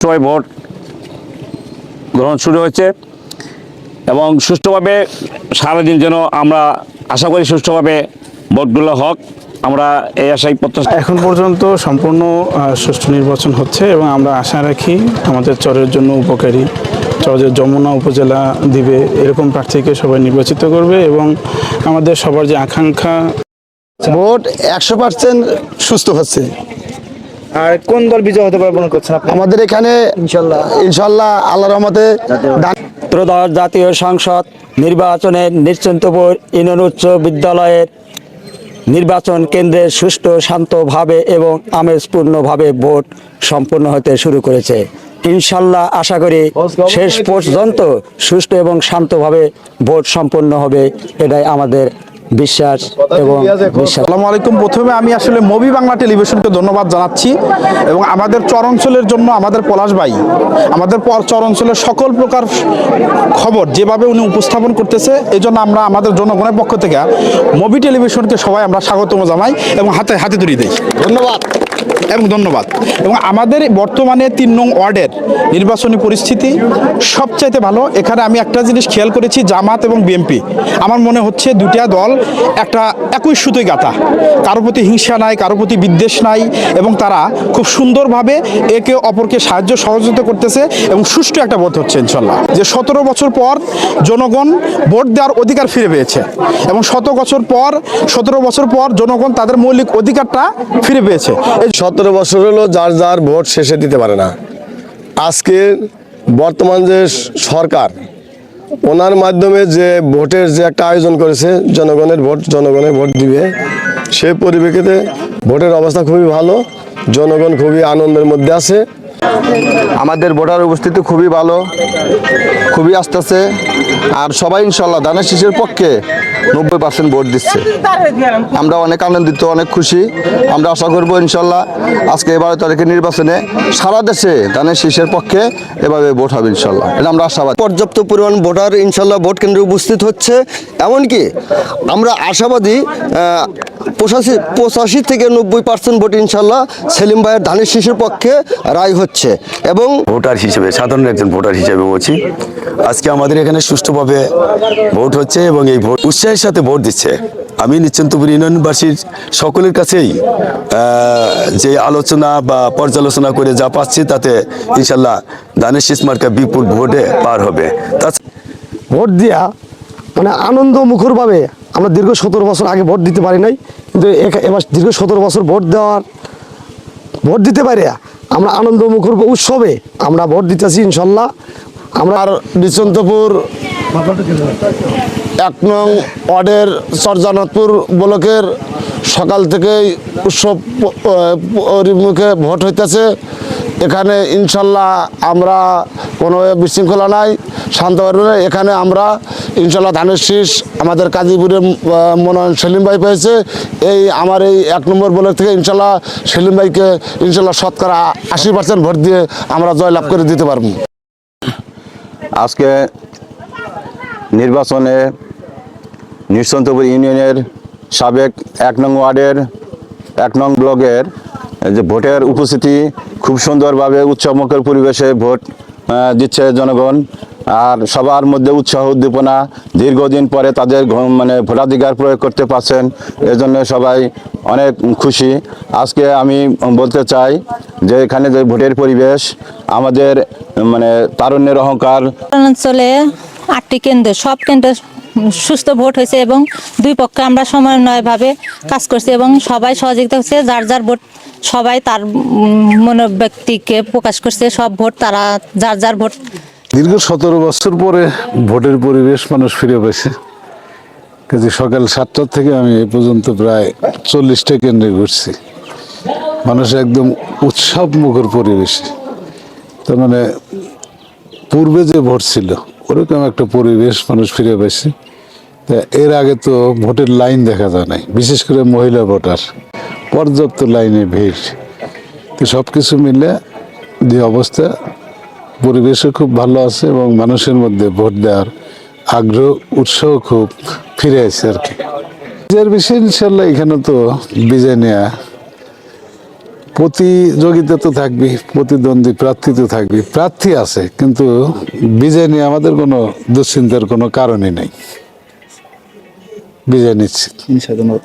সুষ্ঠুভাবে ভোট গ্রহণ শুরু হয়েছে এবং সুষ্ঠুভাবে সারাদিন যেন আমরা আশা করি সুষ্ঠুভাবে ভোটগুলো হোক আমরা এই আশাই প্রত্যাশা এখন পর্যন্ত সম্পূর্ণ সুষ্ঠু নির্বাচন হচ্ছে এবং আমরা আশা রাখি আমাদের চরের জন্য উপকারী। চরের যমুনা উপজেলা দিবে এরকম প্রার্থীকে সবাই নির্বাচিত করবে এবং আমাদের সবার যে আকাঙ্ক্ষা ভোট একশো পার্সেন্ট সুস্থ হচ্ছে। আর কোন দল বিজয় হতে পারে মনে করছেন আমাদের এখানে ইনশাল্লাহ। ইনশাল্লাহ আল্লাহ রহমতে ত্রয়োদশ জাতীয় সংসদ নির্বাচনের নিশ্চিন্তপুর ইউনিয়ন উচ্চ বিদ্যালয়ের নির্বাচন কেন্দ্রে সুষ্ঠু শান্তভাবে এবং আমেজপূর্ণভাবে ভোট সম্পন্ন হতে শুরু করেছে। ইনশাল্লাহ আশা করি শেষ পর্যন্ত সুষ্ঠু এবং শান্তভাবে ভোট সম্পন্ন হবে এটাই আমাদের বিশ্বাস এবং আসসালামু আলাইকুম। প্রথমে আমি আসলে মুভি বাংলা টেলিভিশনকে ধন্যবাদ জানাচ্ছি এবং আমাদের চর অঞ্চলের জন্য আমাদের পলাশ ভাই আমাদের চরঞ্চলের চর অঞ্চলের সকল প্রকার খবর যেভাবে উনি উপস্থাপন করতেছে এই জন্য আমরা আমাদের জনগণের পক্ষ থেকে মুভি টেলিভিশনকে সবাই আমরা স্বাগতম জানাই এবং হাতে হাতে ধরিয়ে দিই। ধন্যবাদ। এবং ধন্যবাদ। এবং আমাদের বর্তমানে তিন নং ওয়ার্ডের নির্বাচনী পরিস্থিতি সবচাইতে ভালো। এখানে আমি একটা জিনিস খেয়াল করেছি, জামাত এবং বিএনপি। আমার মনে হচ্ছে দুটা দল একটা একই সুতোই গাঁথা কারও প্রতি হিংসা নাই, কারও প্রতি বিদ্বেষ নাই, এবং তারা খুব সুন্দরভাবে একে অপরকে সাহায্য, সহযোগিতা করতেছে এবং সুষ্ঠু একটা ভোট হচ্ছে, ইনশাল্লাহ। যে সতেরো বছর পর জনগণ ভোট দেওয়ার অধিকার ফিরে পেয়েছে এবং শত বছর পর, সতেরো বছর পর জনগণ তাদের মৌলিক অধিকারটা ফিরে পেয়েছে। সতেরো বছর হলো যার যার ভোট শেষে দিতে পারে না। আজকে বর্তমান যে সরকার, ওনার মাধ্যমে যে ভোটের যে একটা আয়োজন করেছে, জনগণের ভোট জনগণের ভোট দিবে, সে পরিপ্রেক্ষিতে ভোটের অবস্থা খুবই ভালো, জনগণ খুবই আনন্দের মধ্যে আছে। আমাদের ভোটার উপস্থিতি খুবই ভালো, খুবই আসতেছে আর সবাই ইনশাল্লাহ ধানের শীষের পক্ষে নব্বই পার্সেন্ট ভোট দিচ্ছে। আমরা অনেক আনন্দিত, অনেক খুশি। আমরা আশা করব ইনশাল্লাহ আজকে এবারে তারিখের নির্বাচনে সারা দেশে দানের শীষের পক্ষে এভাবে ভোট হবে ইনশাল্লাহ এটা আমরা আশাবাদ। পর্যাপ্ত পরিমাণ ভোটার ইনশাল্লাহ ভোট কেন্দ্রে উপস্থিত হচ্ছে। এমনকি আমরা আশাবাদী পঁচাশি পঁচাশি থেকে নব্বই পার্সেন্ট ভোট ইনশাল্লাহ সেলিম ভাইয়ের ধানের শীষের পক্ষে রায় হচ্ছে। এবং ভোটার হিসেবে সাধারণ একজন ভোটার হিসেবে বলছি আজকে আমাদের এখানে সুষ্ঠুভাবে ভোট হচ্ছে এবং এই ভোট উৎসাহের সাথে ভোট দিচ্ছে। আমি নিশ্চন্তপুর ইউনিয়নবাসীর সকলের কাছেই যে আলোচনা বা পর্যালোচনা করে যা পাচ্ছি তাতে ইনশাল্লাহ দানের শেষ মার্কা বিপুল ভোটে পার হবে। তাছাড়া ভোট দিয়া মানে আনন্দ মুখরভাবে আমরা দীর্ঘ সতেরো বছর আগে ভোট দিতে পারি নাই কিন্তু এবার দীর্ঘ সতেরো বছর ভোট দেওয়ার ভোট দিতে পারি আমরা আনন্দ মুখর উৎসবে আমরা ভোট দিতেছি ইনশাল্লাহ। আমরা আর নিচন্তপুর এক নং ওয়ার্ডের সরজানতপুর ব্লকের সকাল থেকেই উৎসব পরিমুখে ভোট হইতেছে। এখানে ইনশাল্লাহ আমরা কোনো বিশৃঙ্খলা নাই শান্তভাবে এখানে আমরা ইনশাল্লাহ ধানের শীষ আমাদের কাজীপুরের আহ, মনোনয়ন সেলিম ভাই পেয়েছে। এই আমার এই এক নম্বর ব্লক থেকে ইনশাল্লাহ সেলিম ভাইকে ইনশাল্লাহ শতকরা আশি পার্সেন্ট ভোট দিয়ে আমরা জয়লাভ করে দিতে পারব। আজকে নির্বাচনে নিঃসন্তপুর ইউনিয়নের সাবেক এক নং ওয়ার্ডের এক নং ব্লকের যে ভোটের উপস্থিতি খুব সুন্দরভাবে উৎসবমুখর পরিবেশে ভোট দিচ্ছে জনগণ। আর সবার মধ্যে উৎসাহ উদ্দীপনা দীর্ঘদিন পরে তাদের মানে ভোটাধিকার প্রয়োগ করতে পারছেন, এজন্য সবাই অনেক খুশি। আজকে আমি বলতে চাই যে এখানে যে ভোটের পরিবেশ, আমাদের মানে তারুণ্যের অহংকার অঞ্চলে আটটি কেন্দ্র, সব কেন্দ্রে সুস্থ ভোট হয়েছে এবং দুই পক্ষে আমরা সমন্বয়ভাবে কাজ করছি এবং সবাই সহযোগিতা করছে। যার যার ভোট সবাই তার মনোব্যক্তিকে প্রকাশ করছে, সব ভোট তারা, যার যার ভোট দীর্ঘ সতেরো বছর পরে ভোটের পরিবেশ মানুষ ফিরে পেয়েছে। কাজে সকাল সাতটার থেকে আমি এ পর্যন্ত প্রায় চল্লিশটা কেন্দ্রে ঘুরছি। মানুষ একদম উৎসব মুখর পরিবেশে। তার মানে পূর্বে যে ভোট ছিল, ওরকম একটা পরিবেশ মানুষ ফিরে পেয়েছে। তা এর আগে তো ভোটের লাইন দেখা যায় নাই, বিশেষ করে মহিলা ভোটার, পর্যাপ্ত লাইনে ভিড়। তো সব কিছু মিলে যে অবস্থা পরিবেশও খুব ভালো আছে এবং মানুষের মধ্যে ভোট দেওয়ার আগ্রহ, উৎসাহ খুব ফিরে আছে আর কি। বিজয়ের বিষয় ইনশাল্লাহ এখানে তো বিজয় নেওয়া প্রতিযোগিতা তো থাকবে, প্রতিদ্বন্দ্বী প্রার্থী তো থাকবে, প্রার্থী আছে, কিন্তু বিজয় নিয়ে আমাদের কোনো দুশ্চিন্তার কোনো কারণই নেই। বিজয় ইনশাআল্লাহ, ধন্যবাদ।